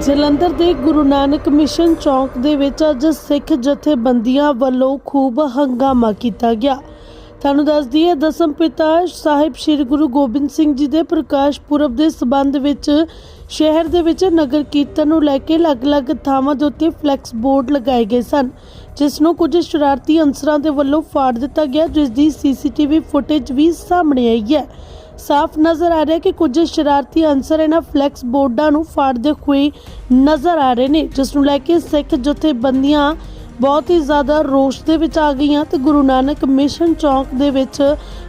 ਜਲੰਧਰ ਦੇ ਗੁਰੂ ਨਾਨਕ ਮਿਸ਼ਨ ਚੌਂਕ ਦੇ ਵਿੱਚ ਅੱਜ ਸਿੱਖ ਜਥੇਬੰਦੀਆਂ ਵੱਲੋਂ ਖੂਬ ਹੰਗਾਮਾ ਕੀਤਾ ਗਿਆ। ਤੁਹਾਨੂੰ ਦੱਸ ਦਈਏ, ਦਸਮ ਪਿਤਾ ਸਾਹਿਬ ਸ੍ਰੀ ਗੁਰੂ ਗੋਬਿੰਦ ਸਿੰਘ ਜੀ ਦੇ ਪ੍ਰਕਾਸ਼ ਪੁਰਬ ਦੇ ਸਬੰਧ ਵਿੱਚ ਸ਼ਹਿਰ ਦੇ ਵਿੱਚ ਨਗਰ ਕੀਰਤਨ ਨੂੰ ਲੈ ਕੇ ਅਲੱਗ-ਅਲੱਗ ਥਾਵਾਂ ਦੇ ਉੱਤੇ ਫਲੈਕਸ ਬੋਰਡ ਲਗਾਏ ਗਏ ਸਨ, ਜਿਸ ਨੂੰ ਕੁਝ ਸ਼ਰਾਰਤੀ ਅਨਸਰਾਂ ਦੇ ਵੱਲੋਂ ਫਾੜ ਦਿੱਤਾ ਗਿਆ, ਜਿਸ ਦੀ ਸੀਸੀਟੀਵੀ ਫੁਟੇਜ ਵੀ ਸਾਹਮਣੇ ਆਈ ਹੈ। ਸਾਫ਼ ਨਜ਼ਰ ਆ ਰਿਹਾ ਕਿ ਕੁਝ ਸ਼ਰਾਰਤੀ ਅਨਸਰ ਇਹਨਾਂ ਫਲੈਕਸ ਬੋਰਡਾਂ ਨੂੰ ਫਾੜਦੇ ਹੋਏ ਨਜ਼ਰ ਆ ਰਹੇ ਨੇ, ਜਿਸ ਨੂੰ ਲੈ ਕੇ ਸਿੱਖ ਜਥੇਬੰਦੀਆਂ ਬਹੁਤ ਹੀ ਜ਼ਿਆਦਾ ਰੋਸ਼ ਦੇ ਵਿੱਚ ਆ ਗਈਆਂ ਤੇ ਗੁਰੂ ਨਾਨਕ ਮਿਸ਼ਨ ਚੌਂਕ ਦੇ ਵਿੱਚ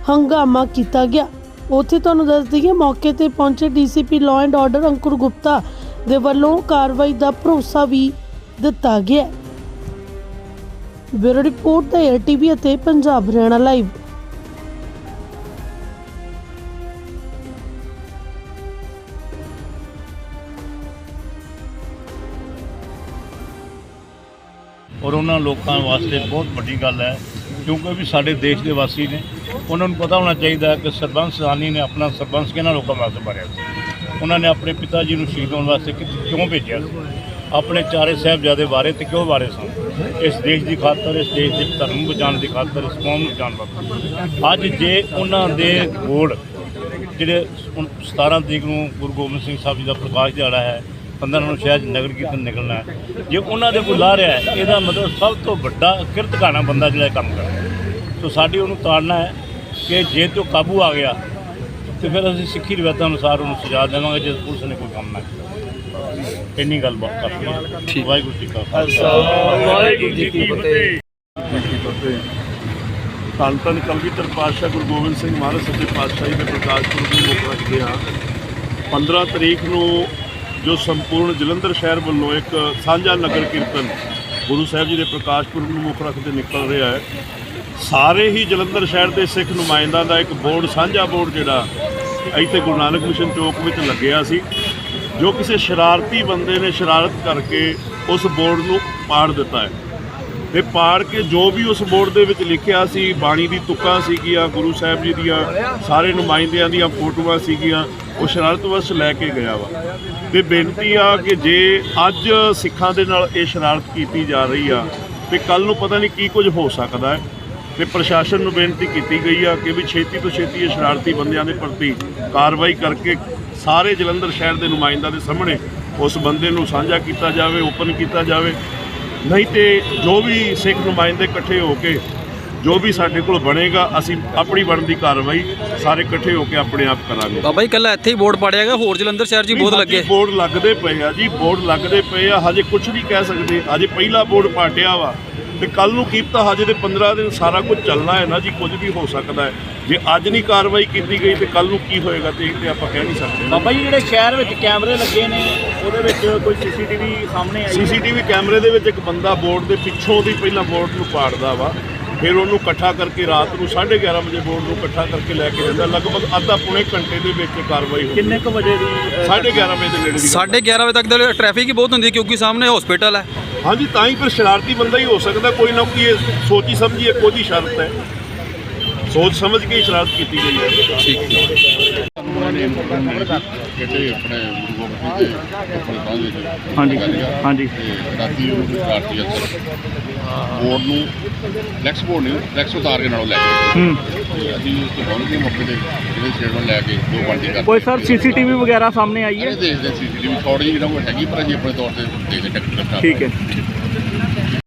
ਹੰਗਾਮਾ ਕੀਤਾ ਗਿਆ। ਉੱਥੇ ਤੁਹਾਨੂੰ ਦੱਸ ਦਈਏ, ਮੌਕੇ ਤੇ ਪਹੁੰਚੇ DCP law and order Ankur Gupta ਦੇ ਵੱਲੋਂ ਕਾਰਵਾਈ ਦਾ ਭਰੋਸਾ ਵੀ ਦਿੱਤਾ ਗਿਆ ਬਿਊਰੋ ਰਿਪੋਰਟ ਦਾ ਏਆਰਟੀਵੀ ਅਤੇ ਪੰਜਾਬ ਹਰਿਆਣਾ ਲਾਈਵ ਔਰ ਉਹਨਾਂ ਲੋਕਾਂ ਵਾਸਤੇ ਬਹੁਤ ਵੱਡੀ ਗੱਲ ਹੈ, ਕਿਉਂਕਿ ਵੀ ਸਾਡੇ ਦੇਸ਼ ਦੇ ਵਾਸੀ ਨੇ। ਉਹਨਾਂ ਨੂੰ ਪਤਾ ਹੋਣਾ ਚਾਹੀਦਾ ਕਿ ਸਰਬੰਸ ਸਾਨੀ ਨੇ ਆਪਣਾ ਸਰਬੰਸ ਕਿਹਨਾਂ ਲੋਕਾਂ ਵਾਸਤੇ ਭਰਿਆ ਸੀ? ਉਹਨਾਂ ਨੇ ਆਪਣੇ ਪਿਤਾ ਜੀ ਨੂੰ ਸ਼ਹੀਦ ਹੋਣ ਵਾਸਤੇ ਕਿ- ਕਿਉਂ ਭੇਜਿਆ ਸੀ? ਆਪਣੇ ਚਾਰੇ ਸਾਹਿਬਜ਼ਾਦੇ ਬਾਰੇ ਤੇ ਕਿਉਂ ਬਾਰੇ ਸਨ? ਇਸ ਦੇਸ਼ ਦੀ ਖਾਤਰ, ਇਸ ਦੇਸ਼ ਦੇ ਧਰਮ ਨੂੰ ਬਚਾਉਣ ਦੀ ਖਾਤਰ, ਇਸ ਕੌਮ ਨੂੰ ਬਚਾਉਣ ਵਾਸਤੇ। ਅੱਜ ਜੇ ਉਹਨਾਂ ਦੇ ਬੋਰਡ ਜਿਹੜੇ ਹੁਣ 17 ਤਰੀਕ ਨੂੰ ਗੁਰੂ ਗੋਬਿੰਦ ਸਿੰਘ ਸਾਹਿਬ ਜੀ ਦਾ ਪ੍ਰਕਾਸ਼ ਦਿਹਾੜਾ ਹੈ 15 ਨੂੰ ਸ਼ਾਇਦ ਨਗਰ ਕੀਰਤਨ ਨਿਕਲਣਾ ਹੈ। ਜੇ ਉਹਨਾਂ ਦੇ ਕੋਈ ਲਾ ਰਿਹਾ ਹੈ ਇਹਦਾ ਮਤਲਬ ਸਭ ਤੋਂ ਵੱਡਾ ਕਿਰਤਕਾਣਾ ਬੰਦਾ ਜਿਹੜਾ ਇਹ ਕੰਮ ਕਰ ਰਿਹਾ ਸੋ ਸਾਡੀ ਉਹਨੂੰ ਤਾੜਨਾ ਹੈ ਕਿ ਜੇ ਤੇ ਉਹ ਕਾਬੂ ਆ ਗਿਆ ਤੇ ਫਿਰ ਅਸੀਂ ਸਿੱਖੀ ਰਿਵਾਇਤਾਂ ਅਨੁਸਾਰ ਉਹਨੂੰ ਸਜ਼ਾ ਦੇਵਾਂਗੇ ਜੇ ਪੁਲਿਸ ਨੇ ਕੋਈ ਕੰਮ ਨਾ ਕੀਤਾ। ਇੰਨੀ ਗੱਲ ਬਾਤ ਕਰਨੀ ਹੈ। ਵਾਹਿਗੁਰੂ ਜੀ ਕਾ ਖਾਲਸਾ। ਵਾਹਿਗੁਰੂ ਜੀ ਕੀ ਫਤਿਹ। ਧੰਨ ਧੰਨ ਕਲਗੀਧਰ ਪਾਤਸ਼ਾਹ ਗੁਰੂ ਗੋਬਿੰਦ ਸਿੰਘ ਮਹਾਰਾਜ ਸੱਚੇ ਪਾਤਸ਼ਾਹੀ ਦੇ ਪ੍ਰਕਾਸ਼ ਪੁਰਬ ਨੂੰ ਮੁੱਖ ਰੱਖਦੇ ਹਾਂ। 15 ਤਰੀਕ ਨੂੰ ਜੋ ਸੰਪੂਰਨ ਜਲੰਧਰ ਸ਼ਹਿਰ ਵੱਲੋਂ ਇੱਕ ਸਾਂਝਾ ਨਗਰ ਕੀਰਤਨ ਗੁਰੂ ਸਾਹਿਬ ਜੀ ਦੇ ਪ੍ਰਕਾਸ਼ ਪੁਰਬ ਨੂੰ ਮੁੱਖ ਰੱਖਦੇ ਨਿਕਲ ਰਿਹਾ ਹੈ। ਸਾਰੇ ਹੀ ਜਲੰਧਰ ਸ਼ਹਿਰ ਦੇ ਸਿੱਖ ਨੁਮਾਇੰਦਿਆਂ ਦਾ ਇੱਕ ਬੋਰਡ, ਸਾਂਝਾ ਬੋਰਡ ਜਿਹੜਾ ਇੱਥੇ ਗੁਰੂ ਨਾਨਕ ਮਿਸ਼ਨ ਚੌਕ ਵਿੱਚ ਲੱਗਿਆ ਸੀ, ਜੋ ਕਿਸੇ ਸ਼ਰਾਰਤੀ ਬੰਦੇ ਨੇ ਸ਼ਰਾਰਤ ਕਰਕੇ ਉਸ ਬੋਰਡ ਨੂੰ ਪਾੜ ਦਿੱਤਾ ਹੈ। ਤੇ ਪਾੜ ਕੇ ਜੋ ਵੀ ਉਸ ਬੋਰਡ ਦੇ ਵਿੱਚ ਲਿਖਿਆ ਸੀ, ਬਾਣੀ ਦੀ ਤੁਕਾਂ ਸੀਗੀਆਂ, ਗੁਰੂ ਸਾਹਿਬ ਜੀ ਦੀਆਂ ਸਾਰੇ ਨੁਮਾਇੰਦਿਆਂ ਦੀਆਂ ਫੋਟੋਆਂ ਸੀਗੀਆਂ, ਉਹ ਸ਼ਰਾਰਤ ਸ਼ਰਾਰਤਵਸ਼ ਲੈ ਕੇ ਗਿਆ ਵਾ। ਤੇ ਬੇਨਤੀ ਆ ਕਿ ਜੇ ਅੱਜ ਸਿੱਖਾਂ ਦੇ ਨਾਲ ਇਹ ਸ਼ਰਾਰਤ ਕੀਤੀ ਜਾ ਰਹੀ ਆ, ਤੇ ਕੱਲ ਨੂੰ ਪਤਾ ਨਹੀਂ ਕੀ ਕੁਝ ਹੋ ਸਕਦਾ ਹੈ। ਤੇ ਪ੍ਰਸ਼ਾਸਨ ਨੂੰ ਬੇਨਤੀ ਕੀਤੀ ਗਈ ਆ ਕਿ ਵੀ ਛੇਤੀ ਤੋਂ ਛੇਤੀ ਇਹ ਸ਼ਰਾਰਤੀ ਬੰਦਿਆਂ ਦੇ ਪ੍ਰਤੀ ਕਾਰਵਾਈ ਕਰਕੇ ਸਾਰੇ ਜਲੰਧਰ ਸ਼ਹਿਰ ਦੇ ਨੁਮਾਇੰਦਿਆਂ ਦੇ ਸਾਹਮਣੇ ਉਸ ਬੰਦੇ ਨੂੰ ਸਾਂਝਾ ਕੀਤਾ ਜਾਵੇ, ਓਪਨ ਕੀਤਾ ਜਾਵੇ। ਨਹੀਂ ਤੇ ਜੋ ਵੀ ਸਿੱਖ ਨੁਮਾਇੰਦੇ ਇਕੱਠੇ ਹੋ ਕੇ ਜੋ ਵੀ ਸਾਡੇ ਕੋਲ ਬਣੇਗਾ ਅਸੀਂ ਆਪਣੀ ਬਣਦੀ ਕਾਰਵਾਈ ਸਾਰੇ ਇਕੱਠੇ ਹੋ ਕੇ ਆਪਣੇ ਆਪ ਕਰਾਂਗੇ। ਬਾਬਾ ਜੀ ਕੱਲਾ ਇੱਥੇ ਹੀ ਬੋਰਡ ਪਾੜਿਆ ਗਿਆ ਹੋਰ ਜਲੰਧਰ ਸ਼ਹਿਰ 'ਚ ਬਹੁਤ ਲੱਗੇ। ਬੋਰਡ ਲੱਗਦੇ ਪਏ ਆ ਜੀ ਬੋਰਡ ਲੱਗਦੇ ਪਏ ਆ ਹਜੇ ਕੁਝ ਨਹੀਂ ਕਹਿ ਸਕਦੇ। ਹਜੇ ਪਹਿਲਾ ਬੋਰਡ ਪਾਟਿਆ ਵਾ ਤੇ ਕੱਲ ਨੂੰ ਕੀਪਤਾ ਹਜੇ ਦੇ 15 ਦਿਨ ਸਾਰਾ ਕੁਝ ਚੱਲਣਾ ਹੈ ਨਾ ਜੀ ਕੁਝ ਵੀ ਹੋ ਸਕਦਾ ਹੈ। ਜੇ ਅੱਜ ਨਹੀਂ ਕਾਰਵਾਈ ਕੀਤੀ ਗਈ ਤੇ ਕੱਲ ਨੂੰ ਕੀ ਹੋਏਗਾ ਤੇ ਇਹ ਤੇ ਆਪਾਂ ਕਹਿ ਨਹੀਂ ਸਕਦੇ। ਬਾਬਾ ਜੀ ਜਿਹੜੇ ਸ਼ਹਿਰ ਵਿੱਚ ਕੈਮਰੇ ਲੱਗੇ ਨੇ ਉਹਦੇ ਵਿੱਚ ਕੋਈ ਸੀਸੀਟੀਵੀ ਸਾਹਮਣੇ ਆਈ? ਸੀਸੀਟੀਵੀ ਕੈਮਰੇ ਦੇ ਵਿੱਚ ਇੱਕ ਬੰਦਾ ਬੋਰਡ ਦੇ ਪਿੱਛੋਂ ਦੀ ਪਹਿਲਾਂ ਬੋਰਡ ਨੂੰ ਪਾੜਦਾ ਵਾ। ਫਿਰ ਉਹਨੂੰ ਇਕੱਠਾ ਕਰਕੇ ਰਾਤ ਨੂੰ 11:30 ਵਜੇ ਬੋਰਡ ਨੂੰ ਇਕੱਠਾ ਕਰਕੇ ਲੈ ਕੇ ਜਾਂਦਾ। ਲਗਭਗ ਅੱਧਾ ਪੌਣੇ ਘੰਟੇ ਦੇ ਵਿੱਚ ਕਾਰਵਾਈ ਹੋਈ ਕਿੰਨੇ ਕੁ ਵਜੇ ਦੀ ਅਹ, 11:30 ਵਜੇ ਦੇ ਨੇੜੇ ਦੀ ਗੱਲ ਹੈ। 11:30 ਵਜੇ ਤੱਕ ਦਾ ਟ੍ਰੈਫਿਕ ਹੀ ਬਹੁਤ ਹੁੰਦੀ ਹੈ ਕਿਉਂਕਿ ਸਾਹਮਣੇ ਹਸਪੀਟਲ ਹੈ। ਹਾਂਜੀ ਤਾਂ ਹੀ ਫਿਰ ਸ਼ਰਾਰਤੀ ਬੰਦਾ ਹੀ ਹੋ ਸਕਦਾ। ਕੋਈ ਨਾ ਕੋਈ ਸੋਚੀ ਸਮਝੀ ਇਹ ਕੋਈ ਸ਼ਰਤ ਹੈ। ਸੋਚ ਸਮਝ ਕੇ ਹੀ ਸ਼ਰਾਰਤ ਕੀਤੀ ਗਈ ਹੈ। ਠੀਕ। ਜਿਹੜੇ ਆਪਣੇ ਗੁਰੂ ਗੋਬਿੰਦ ਸਿੰਘ ਜੀ ਆਪਣੇ ਬਾਂਝੇ ਜੀ ਹਾਂਜੀ ਹਾਂਜੀ। ਰਾਤੀ ਉਹ ਸ਼ਰਾਰਤੀ ਅਫਸਰ ਬੋਰਡ ਨੂੰ ਫਲੈਕਸ ਬੋਰਡ ਨੂੰ ਫਲੈਕਸ ਉਤਾਰ ਕੇ ਨਾਲੋਂ ਲੈ ਗਏ ਹੂੰ। ਅਸੀਂ ਉਸ ਤੋਂ ਪਹੁੰਚ ਗਏ ਮੌਕੇ ਤੇ ਜਿਹੜੇ ਸਟੇਟਮੈਂਟ ਲੈ ਕੇ ਜੋ ਬਣਦੀ ਕਰ ਕੋਈ ਸਰ ਸੀਸੀਟੀਵੀ ਵਗੈਰਾ ਸਾਹਮਣੇ ਆਈ ਹੈ? ਦੇਖਦੇ ਸੀ ਜਿਹੜੀ ਥੋੜੀ ਜਿਹੀ ਜਿਹੜਾ ਹੈਗੀ ਪਰ ਅਸੀਂ ਆਪਣੇ ਤੌਰ ਤੇ ਦੇਖਦੇ ਟੈਕਨੀਕਲ ਠੀਕ ਹੈ।